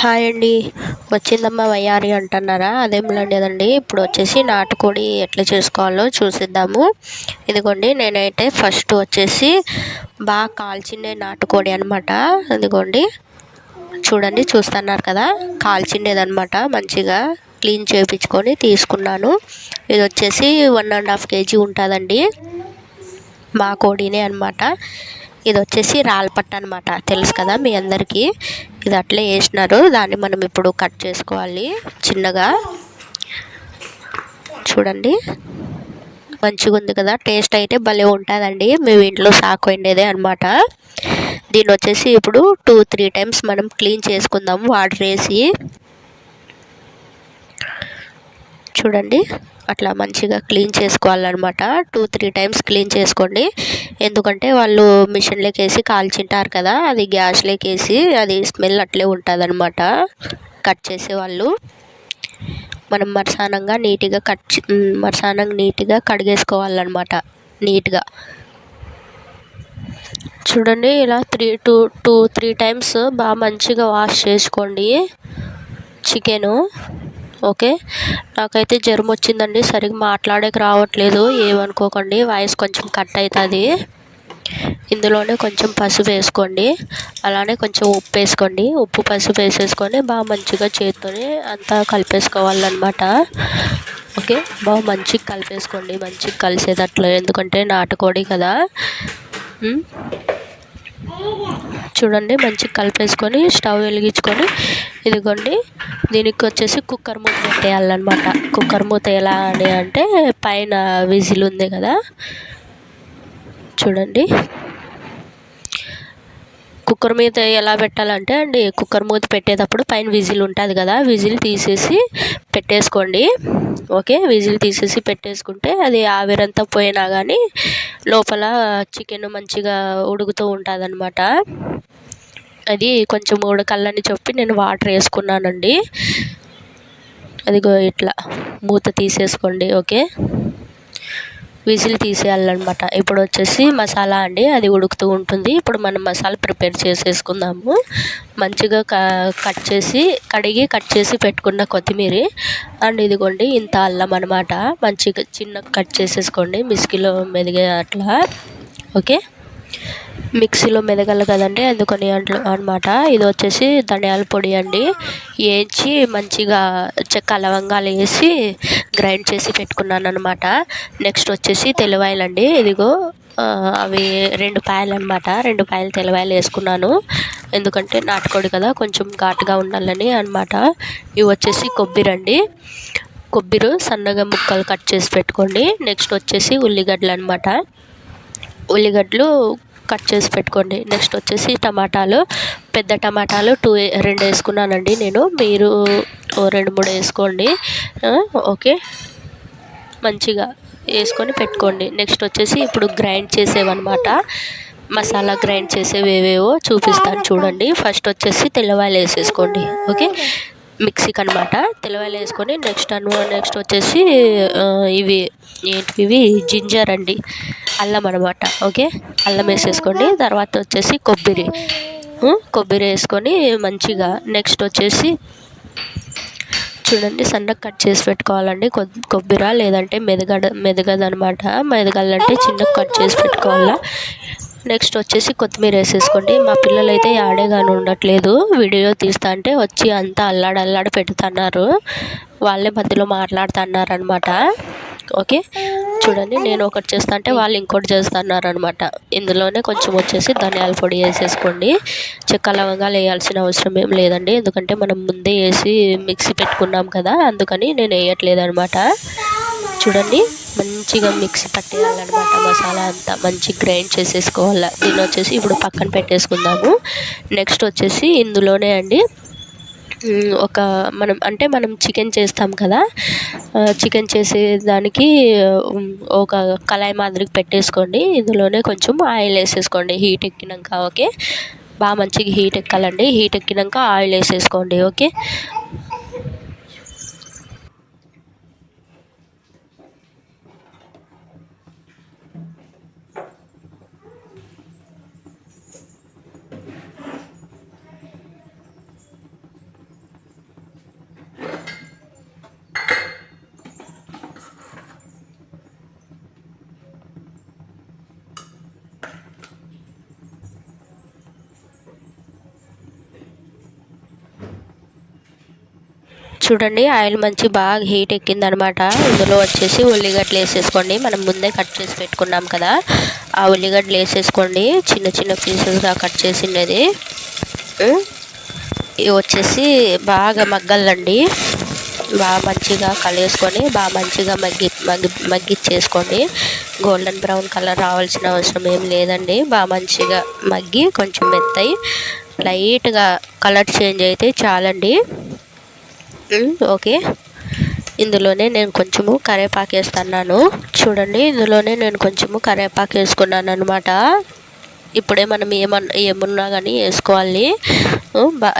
Hi అండి. వచ్చిందమ్మా వయ్యారి అంటున్నారా? అదేం లేదండి. ఇప్పుడు వచ్చేసి నాటుకోడి ఎట్లా చేసుకోవాలో చూసిద్దాము. ఇదిగోండి నేనైతే ఫస్ట్ వచ్చేసి బాగా కాల్చిండే నాటుకోడి అనమాట ఇదిగోండి చూడండి చూస్తున్నారు కదా? కాల్చిండేదనమాట మంచిగా క్లీన్ చేయించుకొని తీసుకున్నాను. ఇది వచ్చేసి వన్ అండ్ హాఫ్ కేజీ ఉంటుందండి. మా కోడినే అనమాట ఇది వచ్చేసి రాళ్ళపట్ట అనమాట తెలుసు కదా మీ అందరికీ? ఇది అట్లే వేసినారు. దాన్ని మనం ఇప్పుడు కట్ చేసుకోవాలి చిన్నగా. చూడండి. మంచిగా ఉంది కదా. టేస్ట్ అయితే భలే ఉంటుందండి. మేము ఇంట్లో సాకు వండేదే అనమాట దీన్ని వచ్చేసి ఇప్పుడు టూ త్రీ టైమ్స్ మనం క్లీన్ చేసుకుందాం. వాటర్ వేసి చూడండి. అట్లా మంచిగా క్లీన్ చేసుకోవాలన్నమాట. టూ త్రీ టైమ్స్ క్లీన్ చేసుకోండి. ఎందుకంటే వాళ్ళు మిషన్లోకి వేసి కాల్చింటారు కదా అది గ్యాస్లోకి వేసి అది స్మెల్ అట్లే ఉంటుంది అనమాట కట్ చేసేవాళ్ళు మనం మరసానంగా నీట్గా కట్ మరసానంగా నీట్గా కడిగేసుకోవాలన్నమాట. నీట్గా. చూడండి ఇలా three two two three times బాగా మంచిగా వాష్ చేసుకోండి. చికెను. ఓకే? నాకైతే జ్వరం వచ్చిందండి సరిగ్గా మాట్లాడేకి రావట్లేదు. ఏమనుకోకండి. వాయిస్ కొంచెం కట్ అవుతుంది ఇందులోనే కొంచెం పసుపు వేసుకోండి. అలానే కొంచెం ఉప్పు వేసుకోండి. ఉప్పు పసుపు వేసేసుకొని బాగా మంచిగా చేతితోనే అంతా కలిపేసుకోవాలన్నమాట. ఓకే? బాగా మంచిగా కలిపేసుకోండి. మంచిగా కలిసేటట్లు ఎందుకంటే నాటుకోడి కదా. చూడండి మంచిగా కలిపేసుకొని స్టవ్ వెలిగించుకొని ఇదిగోండి. దీనికి వచ్చేసి కుక్కర్ మూత పెట్టేయాలన్నమాట. కుక్కర్ మూత ఎలా అని అంటే పైన విజిల్ ఉంది కదా. చూడండి. కుక్కర్ మీద ఎలా పెట్టాలంటే అండి కుక్కర్ మూత పెట్టేటప్పుడు పైన విజిల్ ఉంటుంది కదా విజిల్ తీసేసి పెట్టేసుకోండి. ఓకే విజిల్ తీసేసి పెట్టేసుకుంటే అది ఆవిరంతా పోయినా కానీ లోపల చికెన్ మంచిగా ఉడుకుతూ ఉంటుంది అది కొంచెం ఉడకాలని చెప్పి నేను వాటర్ వేసుకున్నానండి. అదిగో ఇట్లా మూత తీసేసుకోండి ఓకే? విజిల్ తీసేయాలన్నమాట. ఇప్పుడు వచ్చేసి మసాలా అండి అది ఉడుకుతూ ఉంటుంది. ఇప్పుడు మనం మసాలా ప్రిపేర్ చేసేసుకుందాము. మంచిగా కట్ చేసి కడిగి కట్ చేసి పెట్టుకున్న కొత్తిమీర. అండ్ ఇదిగోండి ఇంత అల్లం అనమాట మంచిగా చిన్న కట్ చేసేసుకోండి మిస్కిలో మెదిగే అట్లా. ఓకే? మిక్సీలో మెదగాలి కదండి అందుకని అంట్లో అనమాట ఇది వచ్చేసి ధనియాల పొడి అండి. వేయించి మంచిగా చెక్క లవంగాలు వేసి గ్రైండ్ చేసి పెట్టుకున్నాను అనమాట నెక్స్ట్ వచ్చేసి తెల్లవాయలు అండి. ఇదిగో అవి రెండు పాయలు అనమాట రెండు పాయలు తెల్లవాయలు వేసుకున్నాను. ఎందుకంటే నాటుకోడి కదా కొంచెం ఘాటుగా ఉండాలని అనమాట ఇవి వచ్చేసి కొబ్బరి అండి. కొబ్బరి సన్నగా ముక్కలు కట్ చేసి పెట్టుకోండి. నెక్స్ట్ వచ్చేసి ఉల్లిగడ్డలు అనమాట ఉల్లిగడ్డలు కట్ చేసి పెట్టుకోండి. నెక్స్ట్ వచ్చేసి టమాటాలు. పెద్ద టమాటాలు టూ రెండు వేసుకున్నానండి నేను. మీరు రెండు మూడు వేసుకోండి. ఓకే. మంచిగా వేసుకొని పెట్టుకోండి. నెక్స్ట్ వచ్చేసి ఇప్పుడు గ్రైండ్ చేసేవన్నమాట. మసాలా గ్రైండ్ చేసేవి ఏవేవో చూపిస్తాను చూడండి. ఫస్ట్ వచ్చేసి తెల్లవాయలు వేసేసుకోండి. ఓకే. మిక్సీకి అనమాట తెల్లవాయలు వేసుకొని నెక్స్ట్ అను నెక్స్ట్ వచ్చేసి ఇవి ఏంటివి? జింజర్ అండి. అల్లం అనమాట ఓకే? అల్లం వేసేసుకోండి తర్వాత వచ్చేసి కొబ్బరి. కొబ్బరి వేసుకొని మంచిగా నెక్స్ట్ వచ్చేసి చూడండి సన్నగా కట్ చేసి పెట్టుకోవాలండి. కొబ్బరి లేదంటే మెదగడ మెదగదనమాట మెదగాలంటే చిన్నగా కట్ చేసి పెట్టుకోవాలా. నెక్స్ట్ వచ్చేసి కొత్తిమీర వేసేసుకోండి. మా పిల్లలు అయితే ఆడే కానీ ఉండట్లేదు. వీడియో తీస్తా అంటే వచ్చి అంతా అల్లాడ అల్లాడ పెడుతున్నారు. వాళ్ళే మధ్యలో మాట్లాడుతున్నారు అనమాట ఓకే? చూడండి నేను ఒకటి చేస్తా అంటే వాళ్ళు ఇంకోటి చేస్తున్నారు అనమాట ఇందులోనే కొంచెం వచ్చేసి ధనియాల పొడి వేసేసుకోండి. చెక్క లవంగాలు వేయాల్సిన అవసరం ఏం లేదండి. ఎందుకంటే మనం ముందే వేసి మిక్సీ పెట్టుకున్నాం కదా అందుకని నేను వేయట్లేదు అనమాట చూడండి మంచిగా మిక్సీ పట్టేయాలన్నమాట మసాలా అంతా. మంచి గ్రైండ్ చేసేసుకోవాలి. దీన్ని వచ్చేసి ఇప్పుడు పక్కన పెట్టేసుకుందాము. నెక్స్ట్ వచ్చేసి ఇందులోనే అండి ఒక మనం అంటే మనం చికెన్ చేస్తాం కదా చికెన్ చేసే దానికి ఒక కళాయి మాదిరి పెట్టేసుకోండి. ఇందులోనే కొంచెం ఆయిల్ వేసేసుకోండి. హీట్ ఎక్కినాక ఓకే? బాగా మంచిగా హీట్ ఎక్కాలండి. హీట్ ఎక్కినాక ఆయిల్ వేసేసుకోండి ఓకే? చూడండి ఆయిల్ మంచి బాగా హీట్ ఎక్కిందనమాట. ఇందులో వచ్చేసి ఉల్లిగడ్డలు వేసేసుకోండి. మనం ముందే కట్ చేసి పెట్టుకున్నాం కదా ఆ ఉల్లిగడ్డలు వేసేసుకోండి. చిన్న చిన్న పీసెస్గా కట్ చేసిండేది. ఇవి వచ్చేసి బాగా మగ్గలండి బాగా మంచిగా కలిగేసుకొని బాగా మంచిగా మగ్గి మగ్గి మగ్గిచ్చేసుకోండి. గోల్డెన్ బ్రౌన్ కలర్ రావాల్సిన అవసరం ఏం లేదండి. బాగా మంచిగా మగ్గి కొంచెం మెత్తయి లైట్గా కలర్ చేంజ్ అయితే చాలండి. ఓకే. ఇందులోనే నేను కొంచెము కరేపాకు వేస్తున్నాను. చూడండి ఇందులోనే నేను కొంచెము కరేపాకు వేసుకున్నాను అనమాట ఇప్పుడే మనం ఏమన్నా ఏమున్నా కానీ వేసుకోవాలి.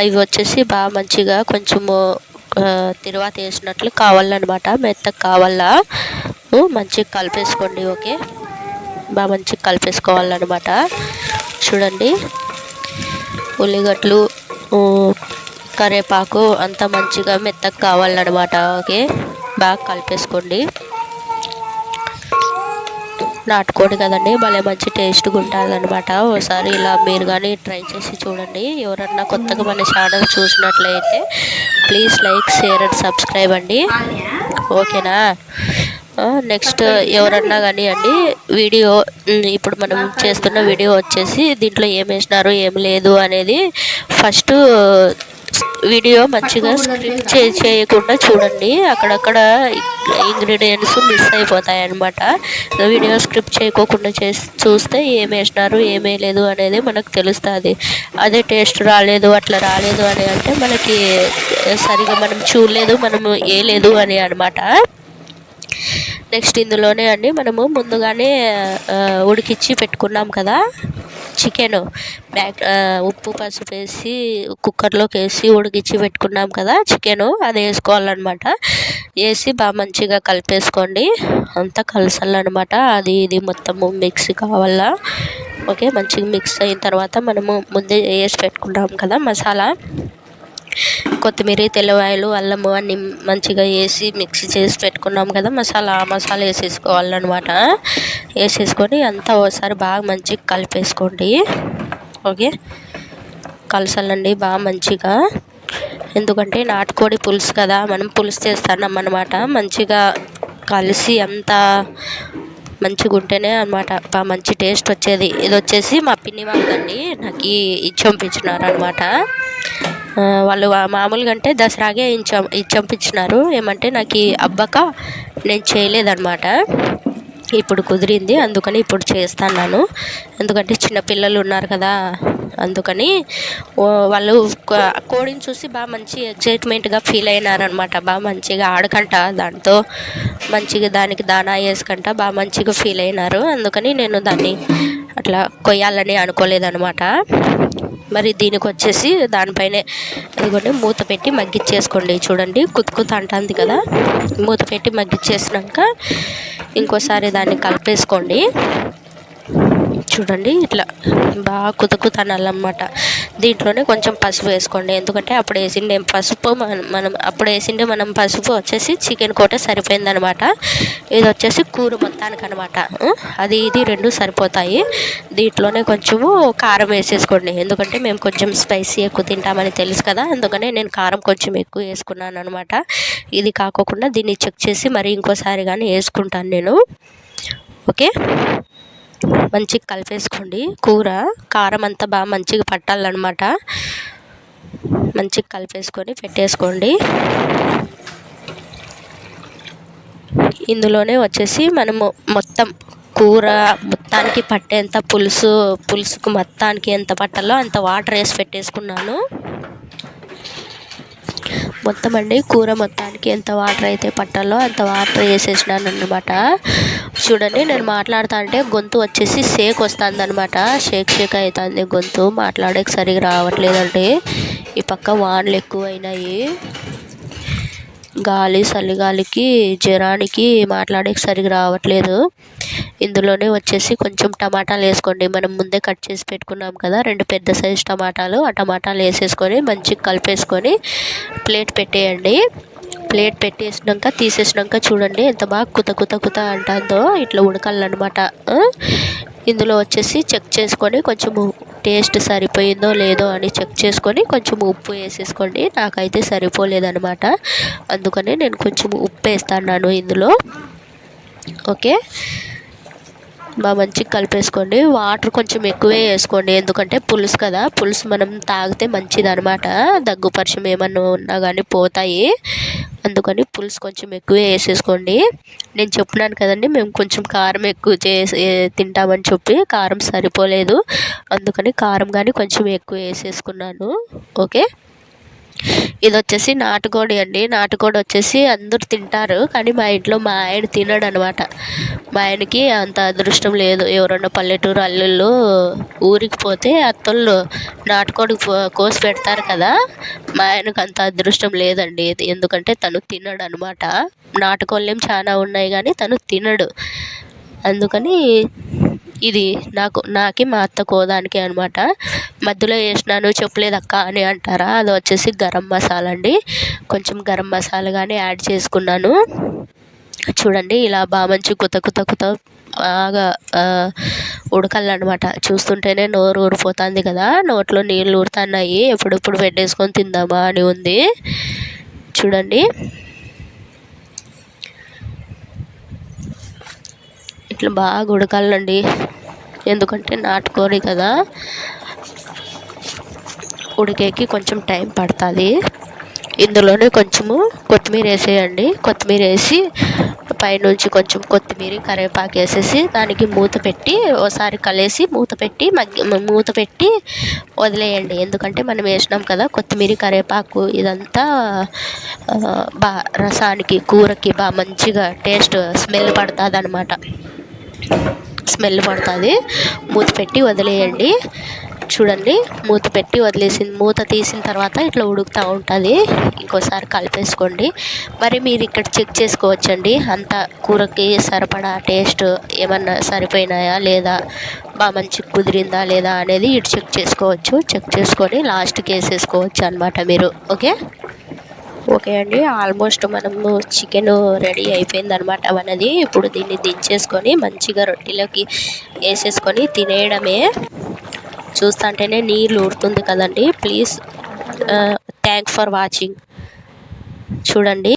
ఇవి వచ్చేసి బాగా మంచిగా కొంచెము తిరువాత వేసినట్లు కావాలన్నమాట. మెత్తగా కావాలా? మంచిగా కలిపేసుకోండి ఓకే. బాగా మంచిగా కలిపేసుకోవాలన్నమాట. చూడండి. ఉల్లిగడ్డలు కరివేపాకు అంత మంచిగా మెత్తగా కావాలన్నమాట ఓకే? బాగా కలిపేసుకోండి. నాటుకోడి కదండి భలే మంచి టేస్ట్గా ఉంటుంది అనమాట ఒకసారి ఇలా మీరు కానీ ట్రై చేసి చూడండి. ఎవరన్నా కొత్తగా మన ఛానల్ చూసినట్లయితే please like share and subscribe అండి. ఓకేనా? నెక్స్ట్ ఎవరన్నా కానీ అండి వీడియో ఇప్పుడు మనం చేస్తున్న వీడియో వచ్చేసి దీంట్లో ఏం వేసినారు ఏం లేదు అనేది ఫస్ట్ వీడియో మంచిగా స్క్రిప్ట్ చే చేయకుండా చూడండి. అక్కడక్కడ ఇంగ్రీడియంట్స్ మిస్ అయిపోతాయి అనమాట వీడియో స్క్రిప్ట్ చేయకోకుండా చేసి చూస్తే ఏం వేసినారు ఏం వేయలేదు అనేది మనకు తెలుస్తుంది. అదే టేస్ట్ రాలేదు అట్లా రాలేదు అని అంటే మనకి సరిగా మనం చూడలేదు మనము వేయలేదు అని అనమాట నెక్స్ట్ ఇందులోనే అండి మనము ముందుగానే ఉడికిచ్చి పెట్టుకున్నాం కదా. చికెన్ బ్యాక్ ఉప్పు పసుపు వేసి కుక్కర్లోకి వేసి ఉడికిచ్చి పెట్టుకున్నాం కదా చికెన్ అది వేసుకోవాలన్నమాట. వేసి బాగా మంచిగా కలిపేసుకోండి. అంతా కలసాలన్నమాట అది ఇది మొత్తము మిక్స్ కావాలా? ఓకే మంచిగా మిక్స్ అయిన తర్వాత మనము ముందే వేసి పెట్టుకున్నాం కదా మసాలా. కొత్తిమీర తెల్లవాయలు అల్లము అన్నీ మంచిగా వేసి మిక్సీ చేసి పెట్టుకున్నాం కదా మసాలా మసాలా వేసేసుకోవాలన్నమాట. వేసేసుకొని అంతా ఒకసారి బాగా మంచిగా కలిపేసుకోండి. ఓకే? కలసాలండి బాగా మంచిగా. ఎందుకంటే నాటుకోడి పులుసు కదా మనం పులుసు చేస్తున్నాం అనమాట మంచిగా కలిసి అంతా మంచిగా ఉంటేనే అనమాట బాగా మంచి టేస్ట్ వచ్చేది. ఇది వచ్చేసి మా పిన్ని వాళ్ళండి నాకు ఇచ్చి పంపించినారు అనమాట వాళ్ళు మామూలుగా అంటే దసరాగే చం ఇచ్చంపించినారు. ఏమంటే నాకు అబ్బక నేను చేయలేదన్నమాట. ఇప్పుడు కుదిరింది అందుకని ఇప్పుడు చేస్తున్నాను. ఎందుకంటే చిన్నపిల్లలు ఉన్నారు కదా అందుకని వాళ్ళు కోడిని చూసి బాగా మంచి ఎగ్జైట్మెంట్గా ఫీల్ అయినారనమాట బాగా మంచిగా ఆడకంట దాంతో మంచిగా దానికి దానా వేసుకుంటా బాగా మంచిగా ఫీల్ అయినారు. అందుకని నేను దాన్ని అట్లా కొయ్యాలని అనుకోలేదనమాట మరి దీనికి వచ్చేసి దానిపైనే ఇదిగోండి మూత పెట్టి మగ్గిచ్చేసుకోండి. చూడండి కుత్ అంటుంది కదా. మూత పెట్టి మగ్గిచ్చేసినాక ఇంకోసారి దాన్ని కలిపేసుకోండి. చూడండి ఇట్లా బాగా కుతుకుతనాలన్నమాట. దీంట్లోనే కొంచెం పసుపు వేసుకోండి. ఎందుకంటే అప్పుడు వేసిండే పసుపు మనం అప్పుడు వేసిండే మనం పసుపు వచ్చేసి చికెన్ కోట సరిపోయిందనమాట. ఇది వచ్చేసి కూర మొత్తానికి అనమాట అది ఇది రెండు సరిపోతాయి. దీంట్లోనే కొంచెము కారం వేసేసుకోండి. ఎందుకంటే మేము కొంచెం స్పైసీ ఎక్కువ తింటామని తెలుసు కదా అందుకనే నేను కారం కొంచెం ఎక్కువ వేసుకున్నాను అనమాట ఇది కాకోకుండా దీన్ని చెక్ చేసి మరి ఇంకోసారి కానీ వేసుకుంటాను నేను. ఓకే? మంచిగా కలిపేసుకోండి. కూర కారం అంతా బాగా మంచిగా పట్టాలన్నమాట. మంచిగా కలిపేసుకొని పెట్టేసుకోండి. ఇందులోనే వచ్చేసి మనము మొత్తం కూర మొత్తానికి పట్టేంత పులుసు పులుసుకు మొత్తానికి ఎంత పట్టాలో అంత వాటర్ వేసి పెట్టేసుకున్నాను. మొత్తం అండి. కూర మొత్తానికి ఎంత వాటర్ అయితే పట్టాలో అంత వాటర్ వేసేసినాను అనమాట చూడండి నేను మాట్లాడుతా అంటే గొంతు వచ్చేసి షేక్ వస్తుంది అనమాట షేక్ షేక్ అవుతుంది గొంతు. మాట్లాడేకి సరిగా రావట్లేదండి. ఈ పక్క వానలు ఎక్కువ అయినాయి గాలి చలిగాలికి జ్వరానికి మాట్లాడేకి సరిగా రావట్లేదు. ఇందులోనే వచ్చేసి కొంచెం టమాటాలు వేసుకోండి. మనం ముందే కట్ చేసి పెట్టుకున్నాం కదా రెండు పెద్ద సైజు టమాటాలు. ఆ టమాటాలు వేసేసుకొని మంచిగా కలిపేసుకొని ప్లేట్ పెట్టేయండి. ప్లేట్ పెట్టేసినాక తీసేసినాక చూడండి ఎంత బాగా కుత కుత కుత అంటుందో. ఇట్లా ఉడకాలన్నమాట. ఇందులో వచ్చేసి చెక్ చేసుకొని కొంచెం టేస్ట్ సరిపోయిందో లేదో అని చెక్ చేసుకొని కొంచెం ఉప్పు వేసేసుకోండి. నాకైతే సరిపోలేదనమాట అందుకని నేను కొంచెం ఉప్పు వేస్తాను ఇందులో. ఓకే? బాగా మంచిగా కలిపేసుకోండి. వాటర్ కొంచెం ఎక్కువే వేసుకోండి. ఎందుకంటే పులుసు కదా. పులుసు మనం తాగితే మంచిది అనమాట దగ్గు పరిచయం ఏమన్నా ఉన్నా కానీ పోతాయి. అందుకని పులుసు కొంచెం ఎక్కువే వేసేసుకోండి. నేను చెప్పినాను కదండి మేము కొంచెం కారం ఎక్కువ చేసి తింటామని చెప్పి కారం సరిపోలేదు. అందుకని కారం కానీ కొంచెం ఎక్కువ వేసేసుకున్నాను. ఓకే? ఇది వచ్చేసి నాటుకోడి అండి. నాటుకోడి వచ్చేసి అందరు తింటారు. కానీ మా ఇంట్లో మా ఆయన తినడు అనమాట మా ఆయనకి అంత అదృష్టం లేదు. ఎవరన్నా పల్లెటూరు అల్లుళ్ళు ఊరికి పోతే అత్తళ్ళు నాటుకోడి కోసి పెడతారు కదా మా ఆయనకు అంత అదృష్టం లేదండి ఎందుకంటే తను తినడు అనమాట నాటుకోళ్ళేం చాలా ఉన్నాయి కానీ తను తినడు. అందుకని ఇది నాకు నాకి మా అత్త కోదానికి అనమాట. మధ్యలో వేసినాను చెప్పలేదు అక్క అని అంటారా? అది వచ్చేసి గరం మసాలా అండి. కొంచెం గరం మసాలా కానీ యాడ్ చేసుకున్నాను. చూడండి ఇలా బాగా మంచి కుత కొత్త కొత్త బాగా ఉడకాలన్నమాట. చూస్తుంటేనే నోరు ఊరిపోతుంది కదా నోట్లో నీళ్ళు ఊరుతున్నాయి ఎప్పుడెప్పుడు పెట్టేసుకొని తిందామా అని ఉంది. చూడండి. ఇట్లా బాగా ఉడకాలండి. ఎందుకంటే నాటుకోడి కదా ఉడికేకి కొంచెం టైం పడుతుంది. ఇందులోనే కొంచెము కొత్తిమీర వేసేయండి కొత్తిమీర వేసి పైనుంచి కొంచెం కొత్తిమీర కరివేపాకు వేసేసి దానికి మూత పెట్టి ఒకసారి కలిసి మూత పెట్టి మగ్గి మూత పెట్టి వదిలేయండి. ఎందుకంటే మనం వేసినాం కదా కొత్తిమీర కరివేపాకు ఇదంతా బా రసానికి కూరకి బాగా మంచిగా టేస్ట్ స్మెల్ పడుతుంది అనమాట స్మెల్ పడుతుంది. మూత పెట్టి వదిలేయండి. చూడండి మూత పెట్టి వదిలేసిన మూత తీసిన తర్వాత ఇట్లా ఉడుకుతూ ఉంటుంది. ఇంకోసారి కలిపేసుకోండి. మరి మీరు ఇక్కడ చెక్ చేసుకోవచ్చండి. అంత కూరకి సరిపడా టేస్ట్ ఏమన్నా సరిపోయినాయా లేదా? బాగా మంచి కుదిరిందా లేదా అనేది ఇటు చెక్ చేసుకోవచ్చు. చెక్ చేసుకొని లాస్ట్కి వేసేసుకోవచ్చు అనమాట మీరు. ఓకే? ఓకే అండి. ఆల్మోస్ట్ మనము చికెన్ రెడీ అయిపోయింది అనమాట మనది ఇప్పుడు దీన్ని దించేసుకొని మంచిగా రొట్టెలోకి వేసేసుకొని తినేయడమే. చూస్తుంటేనే నీళ్ళు ఊరుతుంది కదండి. ప్లీజ్ థ్యాంక్ ఫర్ వాచింగ్ చూడండి.